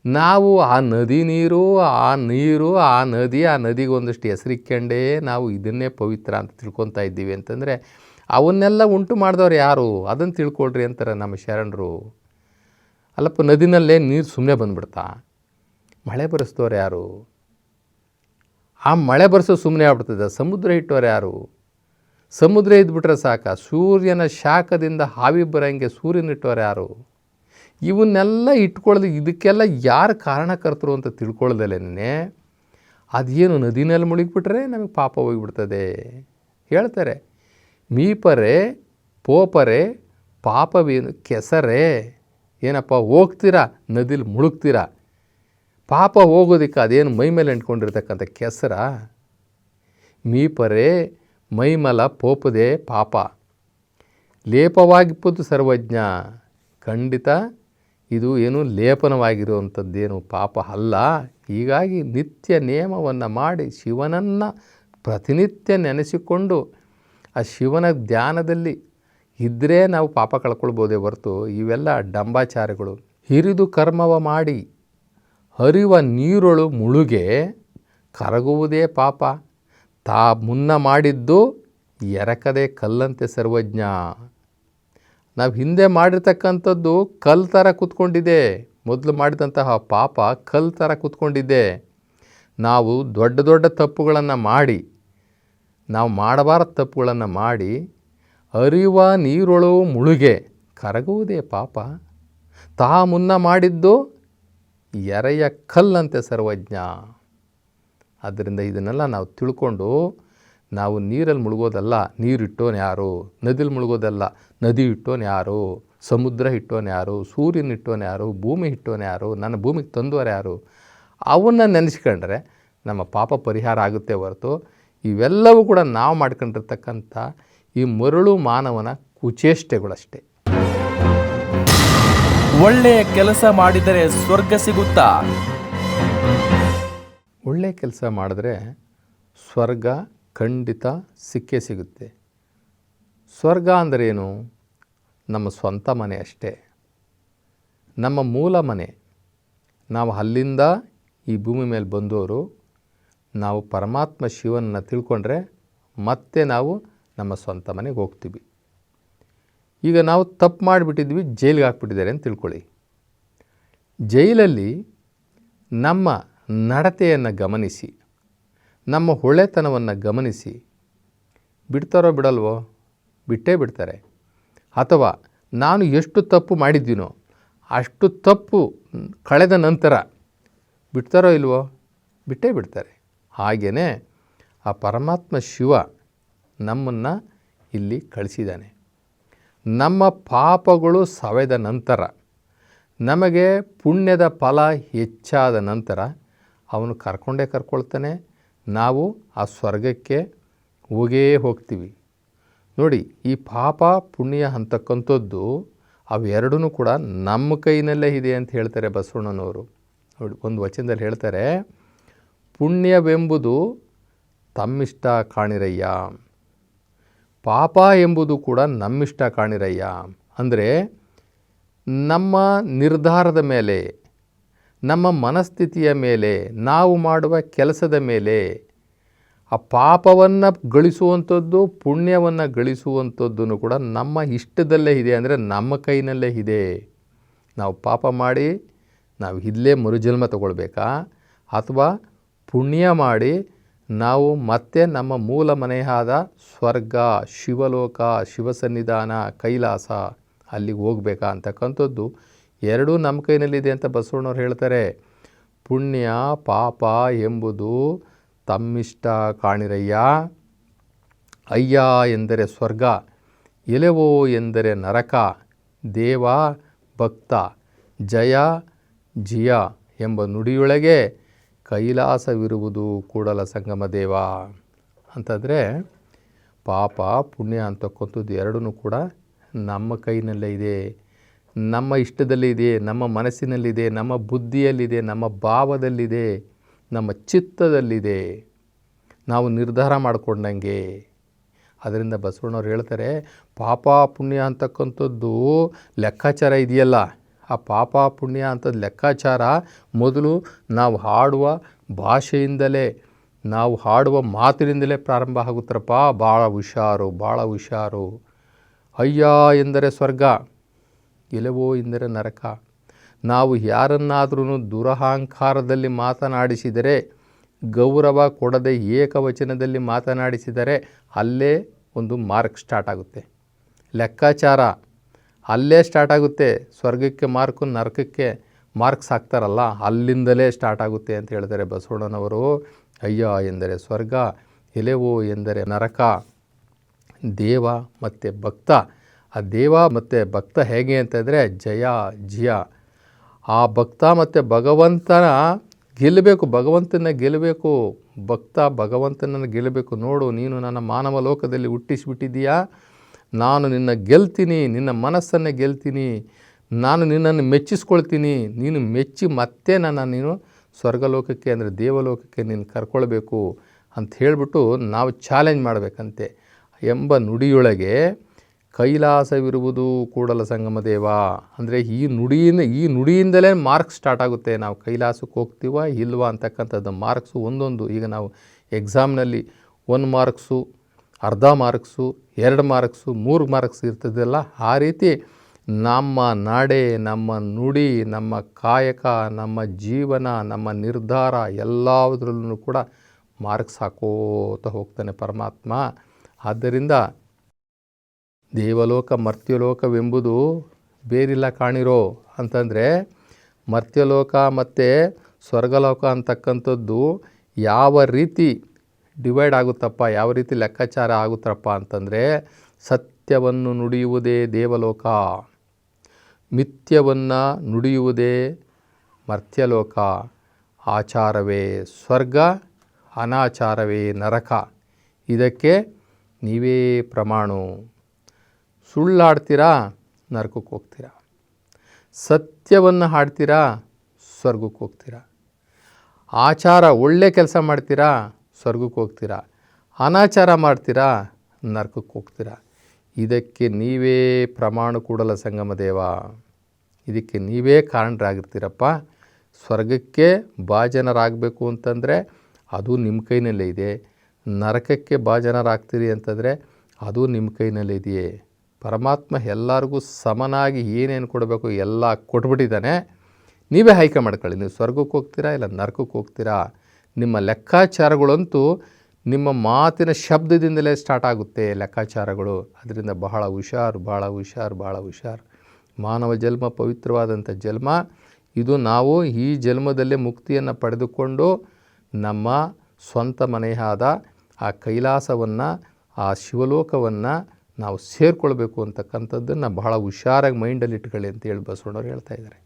ನಾವು ಆ ನದಿ ನೀರು, ಆ ನೀರು, ಆ ನದಿ, ಆ ನದಿಗೆ ಒಂದಷ್ಟು ಹೆಸರಿಕ್ಕೊಂಡೇ ನಾವು ಇದನ್ನೇ ಪವಿತ್ರ ಅಂತ ತಿಳ್ಕೊತಾ ಇದ್ದೀವಿ ಅಂತಂದರೆ ಅವನ್ನೆಲ್ಲ ಉಂಟು ಮಾಡಿದವ್ರು ಯಾರು? ಅದನ್ನು ತಿಳ್ಕೊಳ್ರಿ ಅಂತಾರೆ ನಮ್ಮ ಶರಣರು. ಅಲ್ಲಪ್ಪ, ನದಿನಲ್ಲೇ ನೀರು ಸುಮ್ಮನೆ ಬಂದ್ಬಿಡ್ತಾ? ಮಳೆ ಬರೆಸ್ತವ್ರು ಯಾರು? ಆ ಮಳೆ ಬರೆಸೋ ಸುಮ್ಮನೆ ಆಗ್ಬಿಡ್ತದೆ. ಸಮುದ್ರ ಇಟ್ಟವ್ರು ಯಾರು? ಸಮುದ್ರ ಇದ್ಬಿಟ್ರೆ ಸಾಕ. ಸೂರ್ಯನ ಶಾಖದಿಂದ ಹಾವಿ ಬರೋಂಗೆ ಸೂರ್ಯನ ಇಟ್ಟವ್ರು ಯಾರು? ಇವನ್ನೆಲ್ಲ ಇಟ್ಕೊಳ್ಳೋದು, ಇದಕ್ಕೆಲ್ಲ ಯಾರು ಕಾರಣಕರ್ತರು ಅಂತ ತಿಳ್ಕೊಳ್ಳೋದಲ್ಲೇ ಅದೇನು ನದಿನಲ್ಲಿ ಮುಳುಗಿಬಿಟ್ರೆ ನಮಗೆ ಪಾಪ ಹೋಗಿಬಿಡ್ತದೆ? ಹೇಳ್ತಾರೆ. ಮೀಪರೆ, ಪೋಪರೆ, ಪಾಪವೇನು, ಕೆಸರೇ. ಏನಪ್ಪ, ಹೋಗ್ತೀರಾ? ನದಿಲಿ ಮುಳುಗ್ತೀರಾ? ಪಾಪ ಹೋಗೋದಕ್ಕೆ ಅದೇನು ಮೈ ಮೇಲೆ ಅಂಟ್ಕೊಂಡಿರ್ತಕ್ಕಂಥ ಕೆಸರ? ಮೀಪರೇ, ಮೈಮಲ ಪೋಪದೆ ಪಾಪ. ಲೇಪವಾಗಿಪ್ಪದು ಸರ್ವಜ್ಞ. ಖಂಡಿತ, ಇದು ಏನು ಲೇಪನವಾಗಿರುವಂಥದ್ದೇನು ಪಾಪ ಅಲ್ಲ. ಹೀಗಾಗಿ ನಿತ್ಯ ನಿಯಮವನ್ನು ಮಾಡಿ ಶಿವನನ್ನು ಪ್ರತಿನಿತ್ಯ ನೆನೆಸಿಕೊಂಡು ಆ ಶಿವನ ಧ್ಯಾನದಲ್ಲಿ ಇದ್ದರೆ ನಾವು ಪಾಪ ಕಳ್ಕೊಳ್ಬೋದೇ ಹೊರತು ಇವೆಲ್ಲ ಡಂಬಾಚಾರಗಳು. ಹಿರಿದು ಕರ್ಮವ ಮಾಡಿ, ಹರಿವ ನೀರೊಳು ಮುಳುಗೆ, ಕರಗುವುದೇ ಪಾಪ. ತಾ ಮುನ್ನ ಮಾಡಿದ್ದು ಎರಕದೆ ಕಲ್ಲಂತೆ ಸರ್ವಜ್ಞ. ನಾವು ಹಿಂದೆ ಮಾಡಿರ್ತಕ್ಕಂಥದ್ದು ಕಲ್ ಥರ ಕೂತ್ಕೊಂಡಿದೆ. ಮೊದಲು ಮಾಡಿದಂತಹ ಪಾಪ ಕಲ್ ಥರ ಕೂತ್ಕೊಂಡಿದೆ. ನಾವು ದೊಡ್ಡ ದೊಡ್ಡ ತಪ್ಪುಗಳನ್ನು ಮಾಡಿ, ನಾವು ಮಾಡಬಾರದ ತಪ್ಪುಗಳನ್ನು ಮಾಡಿ ಅರಿವ ನೀರೊಳು ಮುಳುಗೆ. ಕರಗುವುದೇ ಪಾಪ. ತಾ ಮುನ್ನ ಮಾಡಿದ್ದು ಎರೆಯ ಕಲ್ಲಂತೆ ಸರ್ವಜ್ಞ. ಆದ್ದರಿಂದ ಇದನ್ನೆಲ್ಲ ನಾವು ತಿಳ್ಕೊಂಡು ನಾವು ನೀರಲ್ಲಿ ಮುಳುಗೋದಲ್ಲ, ನೀರಿಟ್ಟೋನು ಯಾರು? ನದಿಲಿ ಮುಳುಗೋದಲ್ಲ, ನದಿ ಇಟ್ಟೋನು ಯಾರು? ಸಮುದ್ರ ಇಟ್ಟೋನು ಯಾರು? ಸೂರ್ಯನ ಇಟ್ಟೋನು ಯಾರು? ಭೂಮಿ ಇಟ್ಟೋನು ಯಾರು? ನನ್ನ ಭೂಮಿಗೆ ತಂದವರು ಯಾರು? ಅವನ್ನ ನೆನೆಸ್ಕೊಂಡ್ರೆ ನಮ್ಮ ಪಾಪ ಪರಿಹಾರ ಆಗುತ್ತೆ ಹೊರತು ಇವೆಲ್ಲವೂ ಕೂಡ ನಾವು ಮಾಡ್ಕೊಂಡಿರ್ತಕ್ಕಂಥ ಈ ಮರಳು ಮಾನವನ ಕುಚೇಷ್ಟೆಗಳಷ್ಟೇ. ಒಳ್ಳೆಯ ಕೆಲಸ ಮಾಡಿದರೆ ಸ್ವರ್ಗ ಸಿಗುತ್ತಾ? ಒಳ್ಳೆಯ ಕೆಲಸ ಮಾಡಿದ್ರೆ ಸ್ವರ್ಗ ಖಂಡಿತ ಸಿಕ್ಕೇ ಸಿಗುತ್ತೆ. ಸ್ವರ್ಗ ಅಂದ್ರೇನು ನಮ್ಮ ಸ್ವಂತ ಮನೆ ಅಷ್ಟೇ. ನಮ್ಮ ಮೂಲ ಮನೆ. ನಾವು ಅಲ್ಲಿಂದ ಈ ಭೂಮಿ ಮೇಲೆ ಬಂದವರು. ನಾವು ಪರಮಾತ್ಮ ಶಿವನನ್ನು ತಿಳ್ಕೊಂಡ್ರೆ ಮತ್ತೆ ನಾವು ನಮ್ಮ ಸ್ವಂತ ಮನೆಗೆ ಹೋಗ್ತೀವಿ. ಈಗ ನಾವು ತಪ್ಪು ಮಾಡಿಬಿಟ್ಟಿದ್ವಿ, ಜೈಲಿಗೆ ಹಾಕ್ಬಿಟ್ಟಿದ್ದಾರೆ ಅಂತ ತಿಳ್ಕೊಳ್ಳಿ. ಜೈಲಲ್ಲಿ ನಮ್ಮ ನಡತೆಯನ್ನು ಗಮನಿಸಿ, ನಮ್ಮ ಹೊಳೆತನವನ್ನು ಗಮನಿಸಿ, ಬಿಡ್ತಾರೋ ಬಿಡಲ್ವೋ? ಬಿಟ್ಟೇ ಬಿಡ್ತಾರೆ. ಅಥವಾ ನಾನು ಎಷ್ಟು ತಪ್ಪು ಮಾಡಿದ್ದೀನೋ, ಅಷ್ಟು ತಪ್ಪು ಕಳೆದ ನಂತರ ಬಿಡ್ತಾರೋ ಇಲ್ವೋ? ಬಿಟ್ಟೇ ಬಿಡ್ತಾರೆ. ಹಾಗೆಯೇ ಆ ಪರಮಾತ್ಮ ಶಿವ ನಮ್ಮನ್ನು ಇಲ್ಲಿ ಕಳಿಸಿದ್ದಾನೆ. ನಮ್ಮ ಪಾಪಗಳು ಸವೆದ ನಂತರ, ನಮಗೆ ಪುಣ್ಯದ ಫಲ ಹೆಚ್ಚಾದ ನಂತರ ಅವನು ಕರ್ಕೊಂಡೇ ಕರ್ಕೊಳ್ತಾನೆ. ನಾವು ಆ ಸ್ವರ್ಗಕ್ಕೆ ಹೋಗೇ ಹೋಗ್ತೀವಿ. ನೋಡಿ, ಈ ಪಾಪ ಪುಣ್ಯ ಅಂತಕ್ಕಂಥದ್ದು ಅವೆರಡೂ ಕೂಡ ನಮ್ಮ ಕೈನಲ್ಲೇ ಇದೆ ಅಂತ ಹೇಳ್ತಾರೆ ಬಸವಣ್ಣನವರು. ನೋಡಿ, ಒಂದು ವಚನದಲ್ಲಿ ಹೇಳ್ತಾರೆ, ಪುಣ್ಯವೆಂಬುದು ತಮ್ಮಿಷ್ಟ ಕಾಣಿರಯ್ಯ. ಪಾಪ ಎಂಬುದು ಕೂಡ ನಮ್ಮಿಷ್ಟ ಕಾಣಿರಯ್ಯ. ಅಂದರೆ ನಮ್ಮ ನಿರ್ಧಾರದ ಮೇಲೆ, ನಮ್ಮ ಮನಸ್ಥಿತಿಯ ಮೇಲೆ, ನಾವು ಮಾಡುವ ಕೆಲಸದ ಮೇಲೆ, ಆ ಪಾಪವನ್ನು ಗಳಿಸುವಂಥದ್ದು, ಪುಣ್ಯವನ್ನು ಗಳಿಸುವಂಥದ್ದು ಕೂಡ ನಮ್ಮ ಇಷ್ಟದಲ್ಲೇ ಇದೆ. ಅಂದರೆ ನಮ್ಮ ಕೈನಲ್ಲೇ ಇದೆ. ನಾವು ಪಾಪ ಮಾಡಿ, ನಾವು ಇಲ್ಲೇ ಮರುಜನ್ಮ ತಗೊಳ್ಬೇಕಾ? ಅಥವಾ ಪುಣ್ಯ ಮಾಡಿ ನಾವು ಮತ್ತೆ ನಮ್ಮ ಮೂಲ ಮನೆಯಾದ ಸ್ವರ್ಗ, ಶಿವಲೋಕ, ಶಿವಸನ್ನಿಧಾನ, ಕೈಲಾಸ ಅಲ್ಲಿಗೆ ಹೋಗ್ಬೇಕಾ ಅಂತಕ್ಕಂಥದ್ದು ಎರಡೂ ನಮ್ಮ ಕೈನಲ್ಲಿದೆ ಅಂತ ಬಸವಣ್ಣವ್ರು ಹೇಳ್ತಾರೆ. ಪುಣ್ಯ, ಪಾಪ ಎಂಬುದು ತಮ್ಮಿಷ್ಟ ಕಾಣಿರಯ್ಯ. ಅಯ್ಯ ಎಂದರೆ ಸ್ವರ್ಗ, ಎಲೆವೋ ಎಂದರೆ ನರಕ, ದೇವ ಭಕ್ತ, ಜಯ, ಜಿಯ ಎಂಬ ನುಡಿಯೊಳಗೆ ಕೈಲಾಸವಿರುವುದು ಕೂಡಲ ಸಂಗಮ ದೇವ. ಅಂತಂದರೆ ಪಾಪ ಪುಣ್ಯ ಅಂತಕ್ಕಂಥದ್ದು ಎರಡೂ ಕೂಡ ನಮ್ಮ ಕೈನಲ್ಲೇ ಇದೆ. ನಮ್ಮ ಇಷ್ಟದಲ್ಲಿ ಇದೆ, ನಮ್ಮ ಮನಸ್ಸಿನಲ್ಲಿದೆ ನಮ್ಮ ಬುದ್ಧಿಯಲ್ಲಿದೆ ನಮ್ಮ ಭಾವದಲ್ಲಿದೆ ನಮ್ಮ ಚಿತ್ತದಲ್ಲಿದೆ ನಾವು ನಿರ್ಧಾರ ಮಾಡಿಕೊಂಡಂಗೆ. ಅದರಿಂದ ಬಸವಣ್ಣವ್ರು ಹೇಳ್ತಾರೆ, ಪಾಪ ಪುಣ್ಯ ಅಂತಕ್ಕಂಥದ್ದು ಲೆಕ್ಕಾಚಾರ ಇದೆಯಲ್ಲ. ಆ ಪಾಪ ಪುಣ್ಯ ಅಂಥದ್ದು ಲೆಕ್ಕಾಚಾರ ಮೊದಲು ನಾವು ಹಾಡುವ ಭಾಷೆಯಿಂದಲೇ, ನಾವು ಹಾಡುವ ಮಾತಿನಿಂದಲೇ ಪ್ರಾರಂಭ ಆಗುತ್ತರಪ್ಪ. ಭಾಳ ಹುಷಾರು ಭಾಳ ಹುಷಾರು. ಅಯ್ಯ ಎಂದರೆ ಸ್ವರ್ಗ ಎಲೆವೋ ಎಂದರೆ ನರಕ. ನಾವು ಯಾರನ್ನಾದ್ರೂ ದುರಹಂಕಾರದಲ್ಲಿ ಮಾತನಾಡಿಸಿದರೆ, ಗೌರವ ಕೊಡದೆ ಏಕವಚನದಲ್ಲಿ ಮಾತನಾಡಿಸಿದರೆ, ಅಲ್ಲೇ ಒಂದು ಮಾರ್ಕ್ ಸ್ಟಾರ್ಟ್ ಆಗುತ್ತೆ. ಲೆಕ್ಕಾಚಾರ. ಅಲ್ಲೇ ಸ್ಟಾರ್ಟ್ ಆಗುತ್ತೆ. ಸ್ವರ್ಗಕ್ಕೆ ಮಾರ್ಕು, ನರಕಕ್ಕೆ ಮಾರ್ಕ್ಸ್ ಹಾಕ್ತಾರಲ್ಲ, ಅಲ್ಲಿಂದಲೇ ಸ್ಟಾರ್ಟ್ ಆಗುತ್ತೆ ಅಂತ ಹೇಳ್ತಾರೆ ಬಸವಣ್ಣನವರು. ಅಯ್ಯ ಎಂದರೆ ಸ್ವರ್ಗ, ಎಲೆವು ಎಂದರೆ ನರಕ. ದೇವ ಮತ್ತು ಭಕ್ತ. ಆ ದೇವ ಮತ್ತು ಭಕ್ತ ಹೇಗೆ ಅಂತಂದರೆ ಜಯ ಜಯ. ಆ ಭಕ್ತ ಮತ್ತು ಭಗವಂತನ ಗೆಲ್ಲಬೇಕು ಭಗವಂತನ ಗೆಲ್ಲಬೇಕು. ಭಕ್ತ ಭಗವಂತನನ್ನು ಗೆಲ್ಲಬೇಕು. ನೋಡು, ನೀನು ನನ್ನ ಮಾನವ ಲೋಕದಲ್ಲಿ ಹುಟ್ಟಿಸಿಬಿಟ್ಟಿದ್ದೀಯಾ? ನಾನು ನಿನ್ನ ಗೆಲ್ತೀನಿ, ನಿನ್ನ ಮನಸ್ಸನ್ನೇ ಗೆಲ್ತೀನಿ, ನಾನು ನಿನ್ನನ್ನು ಮೆಚ್ಚಿಸ್ಕೊಳ್ತೀನಿ, ನೀನು ಮೆಚ್ಚಿ ಮತ್ತೆ ನನ್ನ ನೀನು ಸ್ವರ್ಗಲೋಕಕ್ಕೆ ಅಂದರೆ ದೇವಲೋಕಕ್ಕೆ ನೀನು ಕರ್ಕೊಳ್ಬೇಕು ಅಂತ ಹೇಳಿಬಿಟ್ಟು ನಾವು ಚಾಲೆಂಜ್ ಮಾಡಬೇಕಂತೆ ಎಂಬ ನುಡಿಯೊಳಗೆ ಕೈಲಾಸವಿರುವುದು ಕೂಡಲ ಸಂಗಮ ದೇವ. ಅಂದರೆ ಈ ನುಡಿಯಿಂದ, ಈ ನುಡಿಯಿಂದಲೇ ಮಾರ್ಕ್ಸ್ ಸ್ಟಾರ್ಟ್ ಆಗುತ್ತೆ. ನಾವು ಕೈಲಾಸಕ್ಕೆ ಹೋಗ್ತೀವ, ಇಲ್ವಾ ಅಂತಕ್ಕಂಥದ್ದು ಮಾರ್ಕ್ಸು ಒಂದೊಂದು. ಈಗ ನಾವು ಎಕ್ಸಾಮ್ನಲ್ಲಿ ಒನ್ ಮಾರ್ಕ್ಸು ಅರ್ಧ ಮಾರ್ಕ್ಸು, ಎರಡು ಮಾರ್ಕ್ಸು, ಮೂರು ಮಾರ್ಕ್ಸ್ ಇರ್ತದಲ್ಲ ಆ ರೀತಿ ನಮ್ಮ ನಾಡೆ, ನಮ್ಮ ನುಡಿ, ನಮ್ಮ ಕಾಯಕ, ನಮ್ಮ ಜೀವನ, ನಮ್ಮ ನಿರ್ಧಾರ ಎಲ್ಲದರಲ್ಲೂ ಕೂಡ ಮಾರ್ಕ್ಸ್ ಹಾಕೋತ ಹೋಗ್ತಾನೆ ಪರಮಾತ್ಮ. ಆದ್ದರಿಂದ ದೇವಲೋಕ, ಮರ್ತ್ಯಲೋಕವೆಂಬುದು ಬೇರಿಲ್ಲ ಕಾಣಿರೋ ಅಂತಂದರೆ ಮರ್ತ್ಯಲೋಕ ಮತ್ತು ಸ್ವರ್ಗಲೋಕ ಅಂತಕ್ಕಂಥದ್ದು ಯಾವ ರೀತಿ ಡಿವೈಡ್ ಆಗುತ್ತಪ್ಪ, ಯಾವ ರೀತಿ ಲೆಕ್ಕಾಚಾರ ಆಗುತ್ತಪ್ಪ ಅಂತಂದರೆ, ಸತ್ಯವನ್ನು ನುಡಿಯುವುದೇ ದೇವಲೋಕ, ಮಿಥ್ಯವನ್ನು ನುಡಿಯುವುದೇ ಮರ್ತ್ಯಲೋಕ, ಆಚಾರವೇ ಸ್ವರ್ಗ, ಅನಾಚಾರವೇ ನರಕ. ಇದಕ್ಕೆ ನೀವೇ ಪ್ರಮಾಣು. ಸುಳ್ಳಾಡ್ತೀರಾ, ನರಕಕ್ಕೆ ಹೋಗ್ತೀರಾ. ಸತ್ಯವನ್ನು ಹಾಡ್ತೀರಾ, ಸ್ವರ್ಗಕ್ಕೆ ಹೋಗ್ತೀರಾ. ಆಚಾರ ಒಳ್ಳೆ ಕೆಲಸ ಮಾಡ್ತೀರಾ ಸ್ವರ್ಗಕ್ಕೆ ಹೋಗ್ತೀರಾ? ಅನಾಚಾರ ಮಾಡ್ತೀರಾ? ನರಕಕ್ಕೆ ಹೋಗ್ತೀರಾ? ಇದಕ್ಕೆ ನೀವೇ ಪ್ರಮಾಣ ಕೂಡಲ ಸಂಗಮ ದೇವ. ಇದಕ್ಕೆ ನೀವೇ ಕಾರಣರಾಗಿರ್ತೀರಪ್ಪ. ಸ್ವರ್ಗಕ್ಕೆ ಭಾಜನರಾಗಬೇಕು ಅಂತಂದರೆ ಅದು ನಿಮ್ಮ ಕೈನಲ್ಲೇ ಇದೆ. ನರಕಕ್ಕೆ ಭಾಜನರಾಗ್ತೀರಿ ಅಂತಂದರೆ ಅದು ನಿಮ್ಮ ಕೈನಲ್ಲೇ ಇದೆಯೇ. ಪರಮಾತ್ಮ ಎಲ್ಲರಿಗೂ ಸಮನಾಗಿ ಏನೇನು ಕೊಡಬೇಕು ಎಲ್ಲ ಕೊಟ್ಬಿಟ್ಟಿದ್ದಾನೆ. ನೀವೇ ಆಯ್ಕೆ ಮಾಡ್ಕೊಳ್ಳಿ. ನೀವು ಸ್ವರ್ಗಕ್ಕೆ ಹೋಗ್ತೀರಾ ಇಲ್ಲ ನರಕಕ್ಕೆ ಹೋಗ್ತೀರಾ? ನಿಮ್ಮ ಲೆಕ್ಕಾಚಾರಗಳಂತೂ ನಿಮ್ಮ ಮಾತಿನ ಶಬ್ದದಿಂದಲೇ ಸ್ಟಾರ್ಟ್ ಆಗುತ್ತೆ ಲೆಕ್ಕಾಚಾರಗಳು. ಅದರಿಂದ ಬಹಳ ಹುಷಾರು ಭಾಳ ಹುಷಾರು ಭಾಳ ಹುಷಾರು. ಮಾನವ ಜನ್ಮ ಪವಿತ್ರವಾದಂಥ ಜನ್ಮ. ಇದು ನಾವು ಈ ಜನ್ಮದಲ್ಲೇ ಮುಕ್ತಿಯನ್ನು ಪಡೆದುಕೊಂಡು ನಮ್ಮ ಸ್ವಂತ ಮನೆಯಾದ ಆ ಕೈಲಾಸವನ್ನು, ಆ ಶಿವಲೋಕವನ್ನು ನಾವು ಸೇರಿಕೊಳ್ಬೇಕು ಅಂತಕ್ಕಂಥದ್ದನ್ನು ಬಹಳ ಹುಷಾರಾಗಿ ಮೈಂಡಲ್ಲಿ ಇಟ್ಕೊಳ್ಳಿ ಅಂತ ಹೇಳಿ ಬಸವಣ್ಣವ್ರು ಹೇಳ್ತಾ ಇದ್ದಾರೆ.